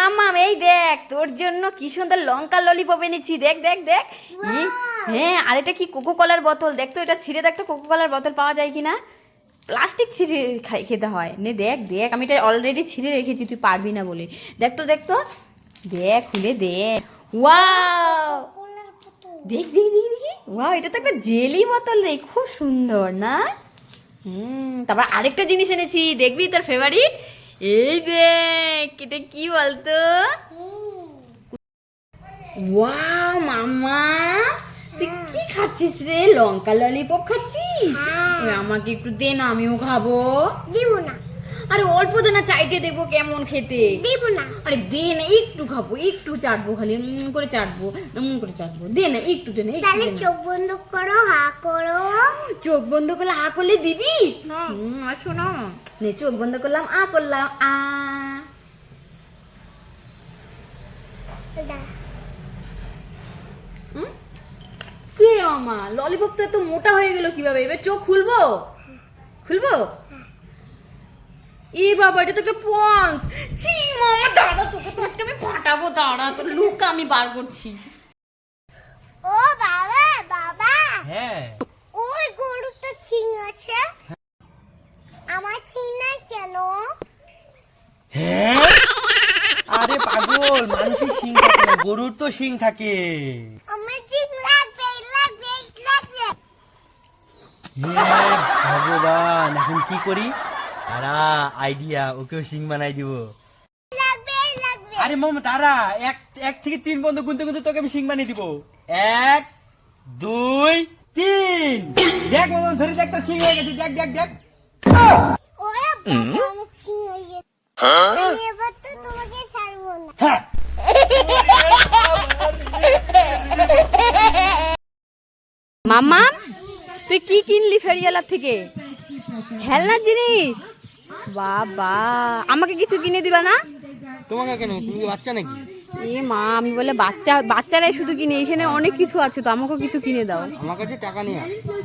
মাম্মাম এই দেখ তোর জন্য কি সুন্দর লঙ্কা ললিপপ এনেছি। দেখ দেখ দেখ। হ্যাঁ আর এটা কি কোকো কলার বোতল? দেখ তো এটা ছিঁড়ে দেখ তো কোকো কলার বোতল পাওয়া যায় কি না প্লাস্টিক ছিঁড়ে খাই খেতে হয়। নে দেখ দেখ আমি এটা অলরেডি ছিঁড়ে রেখেছি তুই পারবি না বলে। দেখ তো দেখ তো। দেখ খুলে দেখ। ওয়াও দেখ দেখ দেখ দেখি। ওয়াও এটা তো একটা জেলি বোতল রে খুব সুন্দর না? হুম তারপর আরেকটা জিনিস এনেছি দেখবি তোর ফেভারিট এই দেখ এটা কি বলতো? ওয়াও মামা তুই কি খাচ্ছিস রে? লঙ্কা ললিপপ খাচ্ছিস? আমাকে একটু দে না আমিও খাব। দিব না। আরে অল্প দে না চাইতে দেবো কেমন খেতে? দিব না। আরে দে না একটু খাব একটু চাটবো খালি উম করে চাটবো উম করে চাটবো। দে না একটু দে না একটু তাহলে দে না। চোখ বন্ধ করো হা করো। চোখ বন্ধ করলে আ করলে দিবি? হ্যাঁ। হুম আর শোনো। নে চোখ বন্ধ করলাম আ করলাম আ। দা। হুম? কি রে মামা ললিপপ তো মোটা হয়ে গেল কীভাবে? এবার চোখ খুলবো? খুলবো? এ বাবা এটা তো একটা পঞ্চ ছি মামা দাঁড়া তোকে তো আজকে আমি ফাটাবো দাঁড়া তোর লুক আমি বার করছি। ও বাবা বাবা। হ্যাঁ। ওই গরু তো সিং আছে। আমার সিং নাই কেন? হ্যাঁ? আরে পাগল মানুষের শিং থাকে না গরুর তো শিং থাকে। আমার সিং লাগবে লাগবে লাগবে। হে ভগবান এখন কি করি? তারা আইডিয়া ওকেও শিং বানাই দিব। লাগবে লাগবে। আরে মামা তারা এক এক থেকে তিন বন্ধ গুনতে গুনতে তোকে আমি শিং বানিয়ে দিব। এক দুই তিন। দেখ মামা ধরে দেখ তোর শিং হয়ে গেছে দেখ দেখ দেখ। সিং হয়ে গেছে। আমি এবার তো তোমাকে ছাড়বো না। হ্যাঁ। মামা তুই কি কিনলি ফেরিয়ালার থেকে? খেলনার জিনিস? বাবা আমাকে কিছু কিনে দিবা না? তোমাকে কেন? তুমি কি বাচ্চা নাকি? এ মা আমি বলে বাচ্চা বাচ্চারাই শুধু কিনে এখানে অনেক কিছু আছে তো আমাকেও কিছু কিনে দাও। আমার কাছে টাকা নেই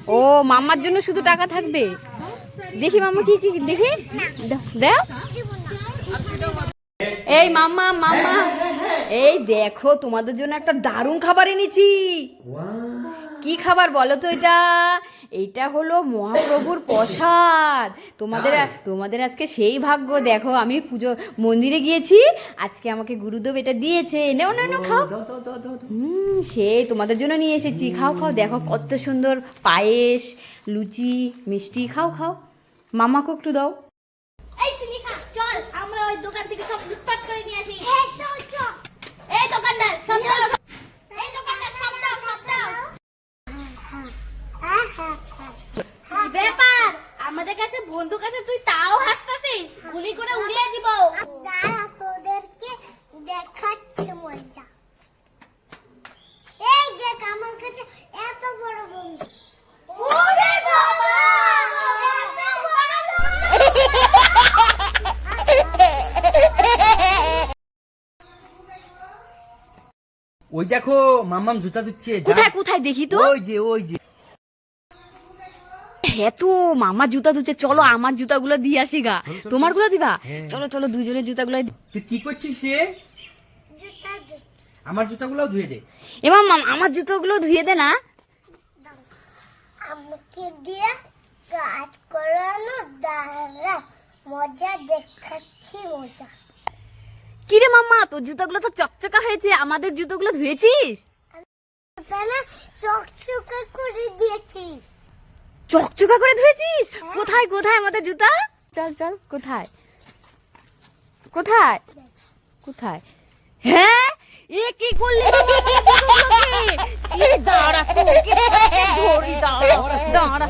ও মাম্মার জন্য শুধু টাকা থাকবে? দেখি মাম্মা কি কি দেখি। দাও- দাও। এই মাম্মা মাম্মা এই দেখো তোমাদের জন্য একটা দারুণ খাবার এনেছি। কি খাবার বলো তো এটা? এইটা হলো মহাপ্রভুর প্রসাদ। তোমাদের তোমাদের আজকে সেই ভাগ্য দেখো আমি পুজো মন্দিরে গিয়েছি আজকে আমাকে গুরুদেব এটা দিয়েছে। নেও নেও নেও খাও। হুম সে তোমাদের জন্য নিয়ে এসেছি। খাও খাও দেখো কত সুন্দর পায়েস লুচি মিষ্টি। খাও খাও। মামাকে একটু দাও। এই চল আমরা ওই দোকান থেকে সব লুটপাট করে নিয়ে আসি এই দোকানদার সব দাও এই দোকানদার সব দাও সব দাও কি ব্যাপার আমাদের কাছে বন্দুক আছে তুই তাও হাসতাছিস? গুলি করে উড়িয়ে দিব। দাঁড়া তোদেরকে দেখাচ্ছে মজা। এই দেখ আমার কাছে এত বড় বন্ধু ওরে বাবা! এত ওই দেখো মাম্মাম জুতা দিচ্ছে কোথায় কোথায় দেখি তো? ওই যে ওই যে। হ্যাঁ তো মামা জুতা ধুচ্ছে। চলো আমার জুতাগুলো দিয়ে আসি গা। তোমারগুলো দিবা? হ্যাঁ। চলো চলো দুজনের জুতাগুলো তুই কি করছিস সে? আমার জুতাগুলোও ধুয়ে দে। এবার মামা আমার জুতোগুলো ধুয়ে দে না। আমাকে দিয়ে কাজ করানো দাঁড়া মজা দেখাচ্ছি মজা। কিরে মামা তোর জুতোগুলো তো চকচকা হয়েছে। আমাদের জুতোগুলো ধুয়েছিস? তাহলে চোখ চোখে করে দিয়েছি। চকচকা করে ধুয়েছিস কোথায় কোথায় আমাদের জুতা? চল চল, কোথায়? কোথায়? কোথায়? হ্যাঁ? এ কি করলি দাঁড়া দাঁড়া দাঁড়া।